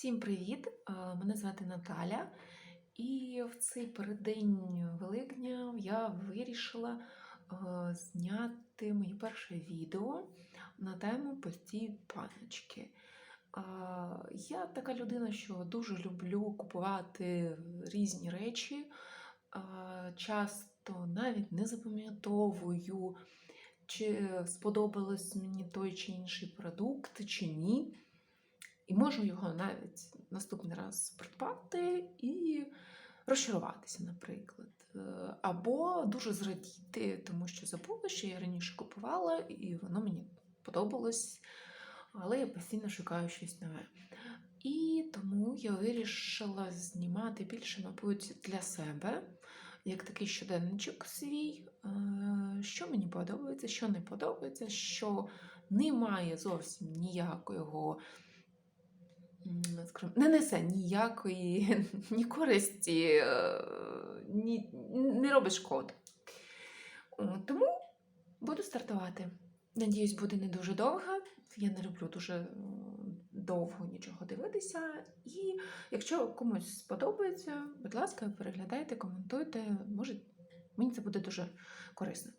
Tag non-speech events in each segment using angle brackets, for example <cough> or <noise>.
Всім привіт! Е, Мене звати Наталя, і в цей переддень Великдня я вирішила е, зняти моє перше відео на тему пусті паночки. Е, Я така людина, що дуже люблю купувати різні речі. Часто навіть не запам'ятовую, чи сподобалось мені той чи інший продукт, чи ні. І можу його навіть наступний раз придбати і розчаруватися, наприклад. Е, Або дуже зрадіти, тому що забула, що я раніше купувала, і воно мені подобалось, але я постійно шукаю щось нове. І тому я вирішила знімати більше, мабуть, для себе, як такий щоденничок свій, е, що мені подобається, що не подобається, що немає зовсім ніякого скажімо, не несе ніякої <laughs> ні користі, е, ні, не робить шкоди. Тому буду стартувати. Надіюсь, буде не дуже довга. Я не люблю дуже довго нічого дивитися. І якщо комусь сподобається, будь ласка, переглядайте, коментуйте. Може, мені це буде дуже корисно.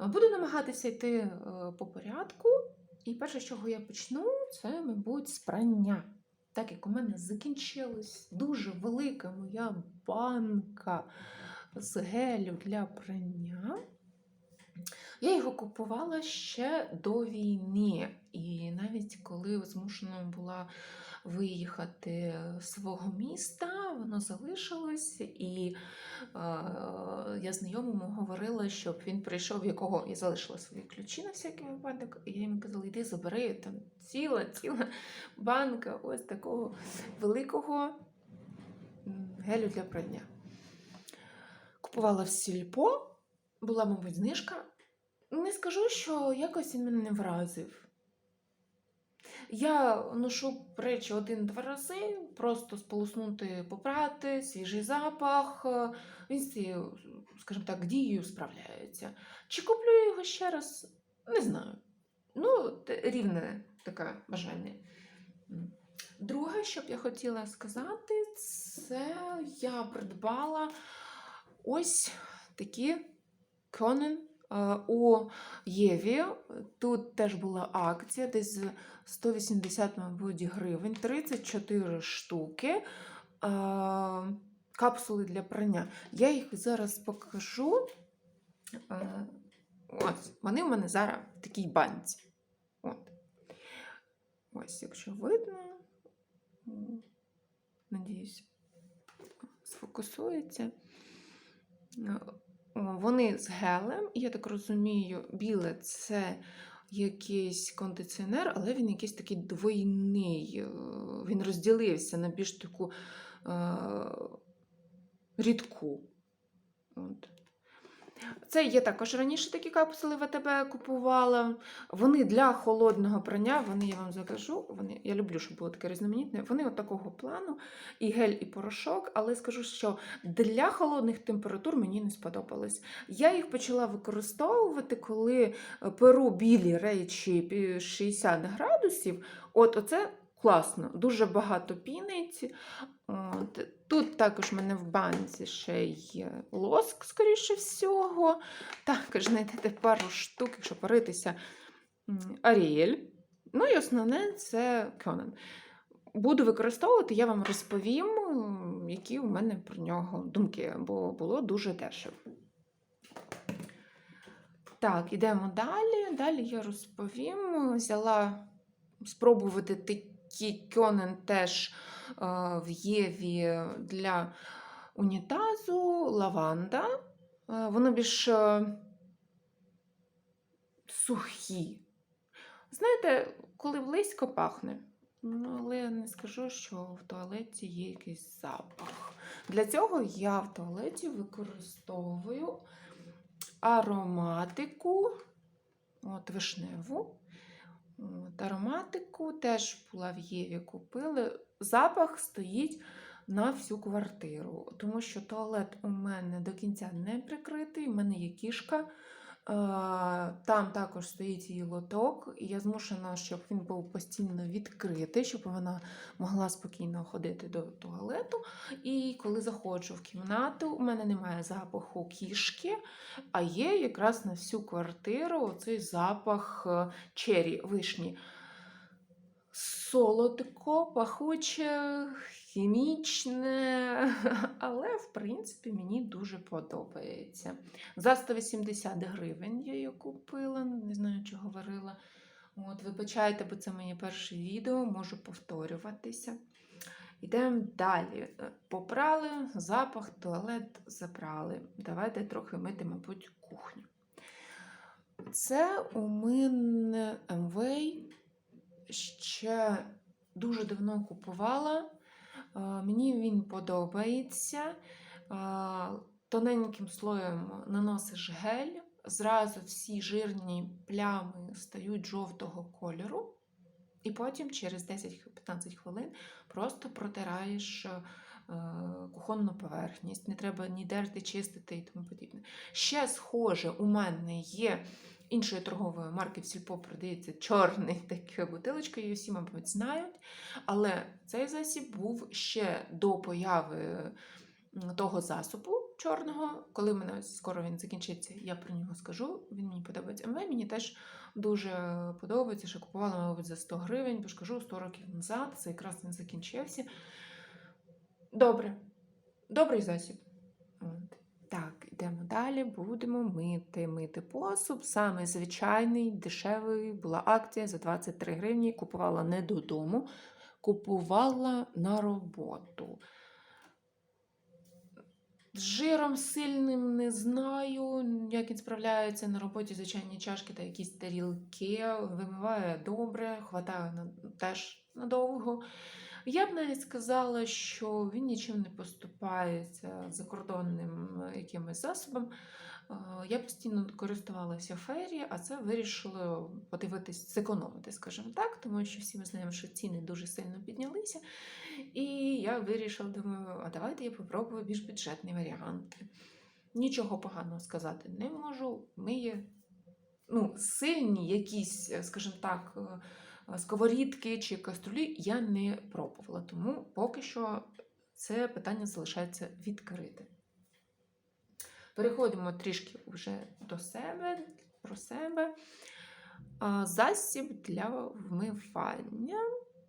Е, Буду намагатися йти е, по порядку. І перше, з чого я почну, це, мабуть, з прання. Так як у мене закінчилась дуже велика моя банка з гелю для прання. Я його купувала ще до війни. І навіть коли змушена була виїхати з свого міста, воно залишилось. І е, я знайомому говорила, щоб він прийшов, якого я залишила свої ключі на всякий випадок. І я йому казала, йди забери там ціла, ціла банка ось такого великого гелю для прання. Купувала в сільпо, була, мабуть, знижка. Не скажу, що якось він мене не вразив. Я ношу речі один-два рази, просто сполоснути, попрати, свіжий запах. е, Він з цією, скажімо так, дією справляється. Чи куплю його ще раз? Не знаю. Ну, рівне таке бажання. Друге, що б я хотіла сказати, це я придбала ось такі Conan у Єві. Тут теж була акція, десь 180, мабуть, гривень, 34 штуки. Капсули для прання. Я їх зараз покажу. Ось, вони в мене зараз в такій банці. От. Ось, якщо видно, надіюсь, сфокусується. Вони з гелем, я так розумію, біле це якийсь кондиціонер, але він якийсь такий двойний. е, Він розділився на більш таку е, рідку. От. Це є також раніше такі капсули ВТБ купувала. Вони для холодного прання, вони я вам закажу. Вони, я люблю, щоб було таке різноманітне. Вони от такого плану, і гель, і порошок, але скажу, що для холодних температур мені не сподобалось. Я їх почала використовувати, коли е, перу білі речі 60 градусів. От оце класно, дуже багато пінить. От. Тут також в мене в банці ще є лоск, скоріше всього. Також знайдете пару штук, якщо паритися Аріель. Ну і основне це Кьонен. Буду використовувати, я вам розповім, які у мене про нього думки, бо було дуже дешево. Так, ідемо далі. Далі я розповім. Взяла спробувати такий кьонен теж е, в Єві для унітазу, лаванда. Е, Воно більш е, сухі. Знаєте, коли близько пахне, ну, але я не скажу, що в туалеті є якийсь запах. Для цього я в туалеті використовую ароматику, от вишневу. От, ароматику теж в Єві купили. Запах стоїть на всю квартиру, тому що туалет у мене до кінця не прикритий, у мене є кішка, Там також стоїть її лоток, і я змушена, щоб він був постійно відкритий, щоб вона могла спокійно ходити до туалету. І коли заходжу в кімнату, у мене немає запаху кішки, а є якраз на всю квартиру цей запах е, чері, вишні. Солодко, пахуче, хімічне, <laughs> але, в принципі, мені дуже подобається. За 180 гривень я її купила, не знаю, чи говорила. От, Вибачайте, бо це моє перше відео, можу повторюватися. Йдемо далі. Попрали, запах, туалет забрали. Давайте трохи мити, мабуть, кухню. Це у мене Amway. Ще дуже давно купувала. Мені він подобається. Тоненьким слоєм наносиш гель, зразу всі жирні плями стають жовтого кольору, і потім через 10-15 хвилин просто протираєш е, кухонну поверхність. Не треба ні дерти, чистити і тому подібне. Ще схоже, у мене є іншої торгової марки в Сільпо продається чорний <laughs> така бутилочка, її всі, мабуть, знають. Але цей засіб був ще до появи того засобу чорного. Коли мене скоро він закінчиться, я про нього скажу. Він мені подобається. МВ мені теж дуже подобається, що купувала, мабуть, за 100 гривень, бо ж кажу, 100 років назад. Це якраз він закінчився. Добре. Добрий засіб. От. Так, йдемо далі, будемо мити. Мити посуд. Саме звичайний, дешевий, була акція за 23 гривні. Купувала не додому, купувала на роботу. З жиром сильним не знаю, як він справляється на роботі звичайні чашки та якісь тарілки. Вимиває добре, хватає на, теж надовго. Я б навіть сказала, що він нічим не поступається закордонним е, якимось засобом. Е, Я постійно користувалася фері, а це вирішила подивитись, зекономити, скажімо так, тому що всі ми знаємо, що ціни дуже сильно піднялися. І я вирішила, думаю, а давайте я попробую більш бюджетний варіант. Нічого поганого сказати не можу. Миє ну, сильні якісь, е, скажімо так, сковорідки чи каструлі я не пробувала, тому поки що це питання залишається відкрите. Переходимо трішки вже до себе, про себе. Засіб для вмивання,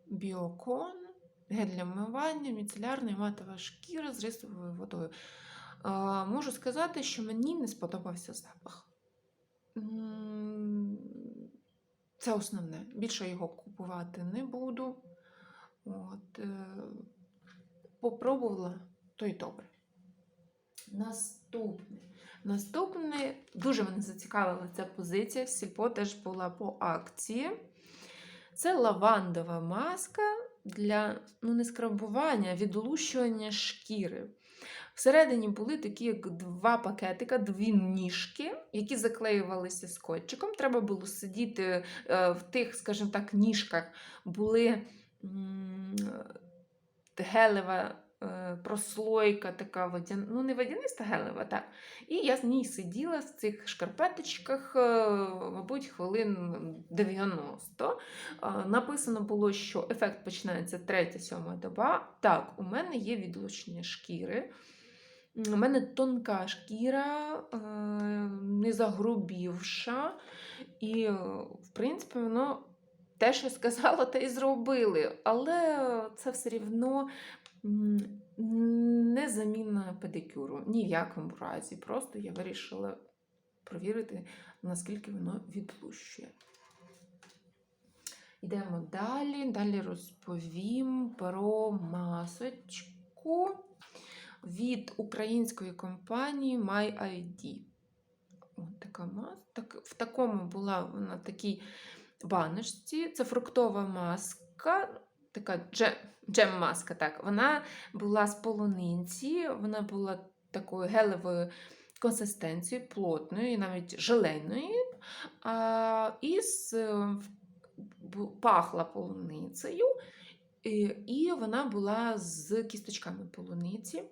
біокон, гель для вмивання, міцелярна і матова шкіра з рисовою водою. Можу сказати, що мені не сподобався запах. Це основне. Більше його купувати не буду. От, е, попробувала, то й добре. Наступне. Наступне, дуже мене зацікавила ця позиція. В Сільпо теж була по акції. Це лавандова маска для ну, не скрабування, а відлущування шкіри. Всередині були такі як два пакетика, дві ніжки, які заклеювалися скотчиком. Треба було сидіти е, в тих, скажімо так, ніжках були гелева прослойка, така водяна, ну не водяниста гелева, так. І я з ній сиділа в цих шкарпеточках, е, мабуть, хвилин 90. Е, Написано було, що ефект починається 3-7 доба. Так, у мене є відлучення шкіри. У мене тонка шкіра, е, не загрубівша. І, е, в принципі, воно те, що сказала, те і зробили. Але це все рівно не заміна педикюру. Ні в якому разі. Просто я вирішила провірити, наскільки воно відлущує. Йдемо далі. Далі розповім про масочку від української компанії MyID. От така так, В такому була вона такій баночці. Це фруктова маска, така джем, джем-маска. так. Вона була з полонинці, вона була такою гелевою консистенцією, плотною, і навіть желейної. А, і з, е, пахла полуницею, і, і вона була з кісточками полуниці.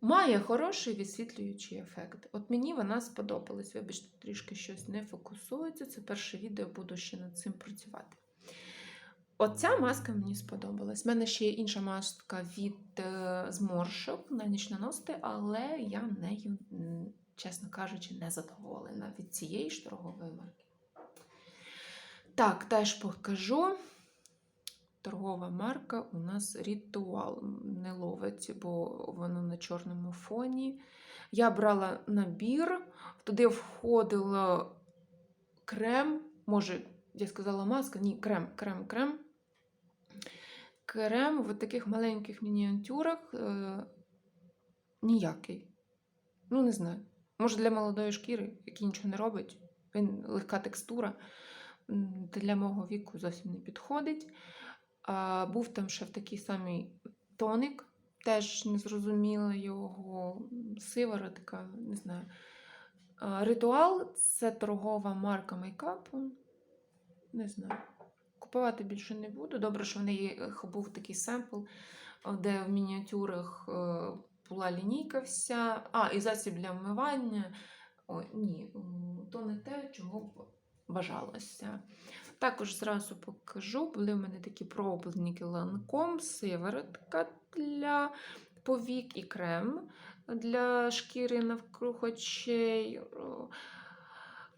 Має хороший висвітлюючий ефект. От мені вона сподобалась. Вибачте, трішки щось не фокусується. Це перше відео, буду ще над цим працювати. Оця маска мені сподобалась. У мене ще є інша маска від е, зморшок на ніч наносити, але я нею, чесно кажучи, не задоволена від цієї ж торгової марки. Так, теж покажу. Торгова марка у нас ритуал не ловить, бо воно на чорному фоні. Я брала набір, туди входило крем, може, я сказала маска, ні, крем, крем, крем. Крем в таких маленьких мініатюрах е, ніякий. Ну, не знаю. Може, для молодої шкіри, який нічого не робить. Він легка текстура. Для мого віку зовсім не підходить. А, був там ще в такий самий тоник, теж не зрозуміла його сиворотка, не знаю. А, Ритуал це торгова марка мейкапу. Не знаю. Купувати більше не буду. Добре, що в неї е, був такий семпл, е, де в мініатюрах е, була лінійка вся. А, і засіб для вмивання. О, ні, то не те, чого б бажалося. Також зразу покажу, були в мене такі пробники ланком, сиворотка для повік і крем для шкіри навкруг очей.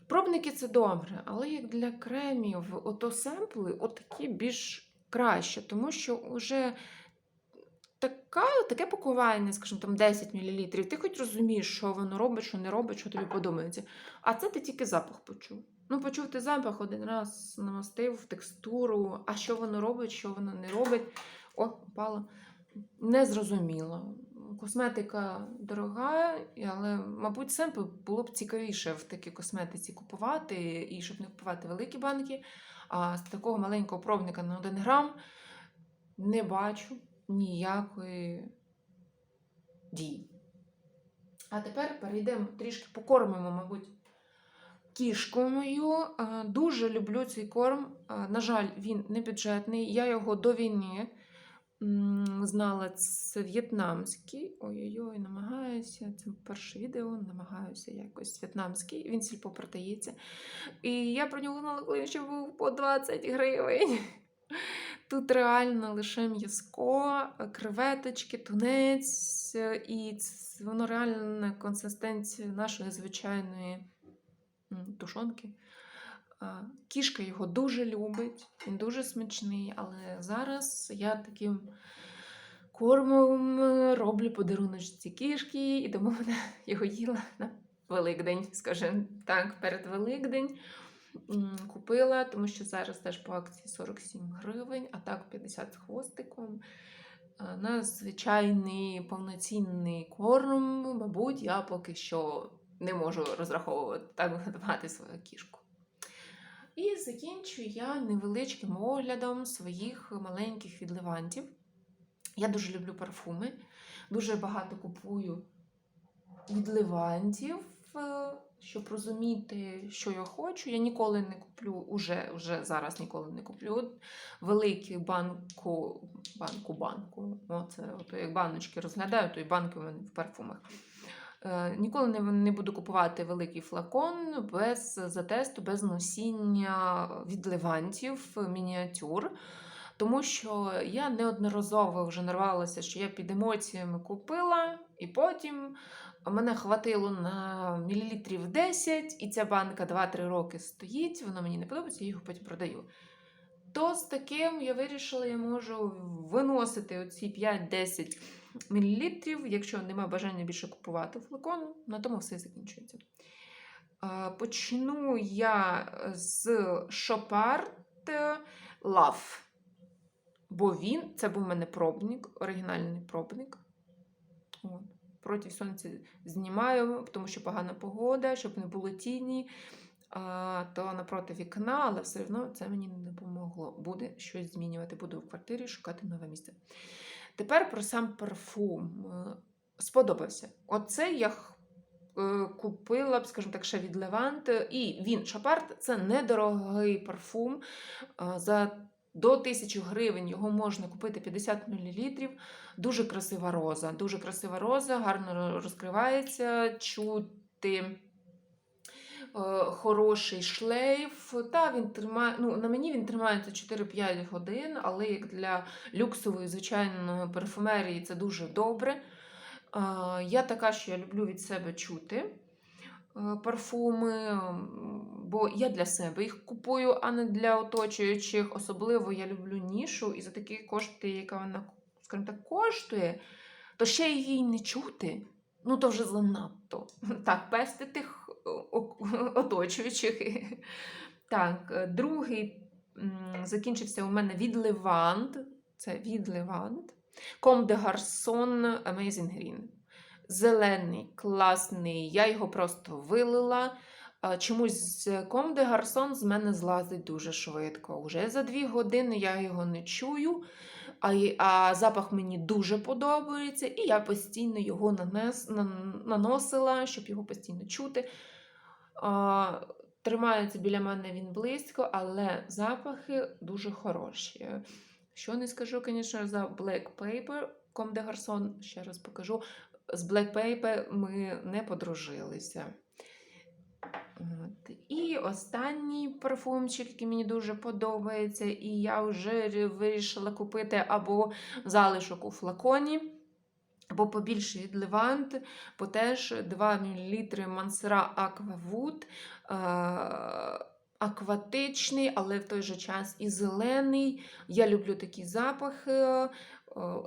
Пробники це добре, але як для кремів, ото семпли, отакі більш краще, тому що вже така, таке пакування, скажімо, там 10 мл, ти хоч розумієш, що воно робить, що не робить, що тобі подобається. А це ти тільки запах почув. Ну, почув ти запах один раз, намастив текстуру, а що воно робить, що воно не робить. О, упала. Незрозуміло. Косметика дорога, але, мабуть, семпл було б цікавіше в такій косметиці купувати, і щоб не купувати великі банки. А з такого маленького пробника на 1 грам не бачу ніякої дії. А тепер перейдемо трішки покормимо, мабуть, кішку мою. Дуже люблю цей корм. На жаль, він не бюджетний. Я його до війни знала, це в'єтнамський. Ой-ой-ой, намагаюся. Це перше відео, намагаюся якось в'єтнамський. Він сільпо продається. І я про нього знала, коли ще був по 20 гривень. Тут реально лише м'язко, креветочки, тунець, і воно реально консистенція нашої звичайної тушонки. Кішка його дуже любить, він дуже смачний, але зараз я таким кормом е, роблю подаруночці кішки, і тому <laughs> вона його їла на Великдень, скажімо так, перед Великдень. Купила, тому що зараз теж по акції 47 гривень, а так 50 з хвостиком. На звичайний повноцінний корм, мабуть, я поки що не можу розраховувати так годувати <laughs> свою кішку. І закінчу я невеличким оглядом своїх маленьких відливантів. Я дуже люблю парфуми, дуже багато купую відливантів, е, щоб розуміти, що я хочу. Я ніколи не куплю, уже, вже зараз ніколи не куплю велику банку, банку, банку. Оце, ото як баночки розглядаю, то і банки у мене в парфумах. Е, Ніколи не, не буду купувати великий флакон без затесту, без носіння відливантів, мініатюр. Тому що я неодноразово вже нарвалася, що я під емоціями купила, і потім мене хватило на мілілітрів 10, і ця банка 2-3 роки стоїть, воно мені не подобається, я його потім продаю. То з таким я вирішила, я можу виносити оці 5-10 мл, якщо немає бажання більше купувати флакон, на тому все закінчується. Е, Почну я з Chopard Love. Бо він, це був у мене пробник, оригінальний пробник. От. Проти сонця знімаю, тому що погана погода, щоб не було тіні, а, то напроти вікна, але все одно це мені не допомогло. Буде щось змінювати. Буду в квартирі шукати нове місце. Тепер про сам парфум. Е, Сподобався. Оце я е, купила б, скажімо так, ще від Левант. І він Шапарт це недорогий парфум. Е, За До 1000 гривень його можна купити 50 мл. Дуже красива роза. Дуже красива роза, гарно розкривається, чути хороший шлейф. Та, він тримає, ну, на мені він тримається 4-5 годин, але як для люксової, звичайно, парфумерії це дуже добре. Е, Я така, що я люблю від себе чути е, парфуми, бо я для себе їх купую, а не для оточуючих. Особливо я люблю нішу, і за такі кошти, яка вона, скажімо так, коштує, то ще її не чути. Ну, то вже занадто. Так, пестити х- о- оточуючих. <laughs> Так, е, другий закінчився у мене від Левант. Це від Левант. Comme de Garçon Amazing Green. Зелений, класний. Я його просто вилила. Чомусь Comme de Garçon з мене злазить дуже швидко. Уже за дві години я його не чую, а, а запах мені дуже подобається, і я постійно його нанес, нан- наносила, щоб його постійно чути. А, Тримається біля мене він близько, але запахи дуже хороші. Що не скажу, звісно, за Black Paper, Comme de Garçon, ще раз покажу. З Black Paper ми не подружилися. От. І останній парфумчик, який мені дуже подобається, і я вже вирішила купити або залишок у флаконі, або побільше від Левант, бо теж 2 мл Мансера Wood. е, Акватичний, але в той же час і зелений. Я люблю такі запахи, е,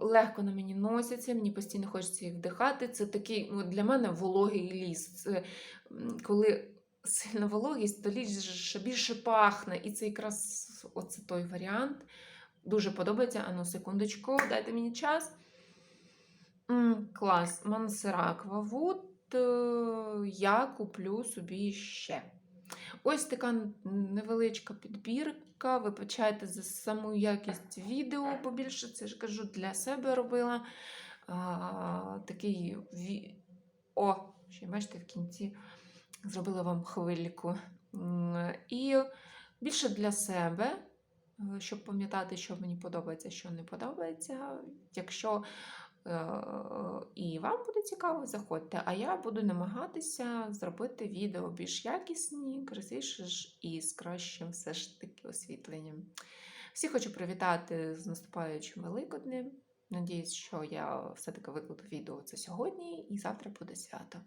легко на мені носяться, мені постійно хочеться їх вдихати. Це такий ну, для мене вологий ліс. Це коли сильна вологість, то ще більше пахне. І це якраз оце той варіант. Дуже подобається. Ану, секундочку, дайте мені час. М, клас, Мансера Аквавуд. Я куплю собі ще. Ось така невеличка підбірка. Вибачайте за саму якість відео, бо більше це ж кажу для себе робила. А, такий. О, ще бачите, в кінці зробила вам хвильку. І більше для себе, е, щоб пам'ятати, що мені подобається, що не подобається. Якщо е, і вам буде цікаво, заходьте. А я буду намагатися зробити відео більш якісні, красивіше ж і з кращим все ж таки освітленням. Всі хочу привітати з наступаючим Великоднем. Надіюсь, що я все-таки викладу відео це сьогодні, і завтра буде свято.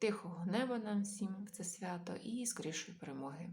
Тихого неба нам всім в це свято і скорішої перемоги.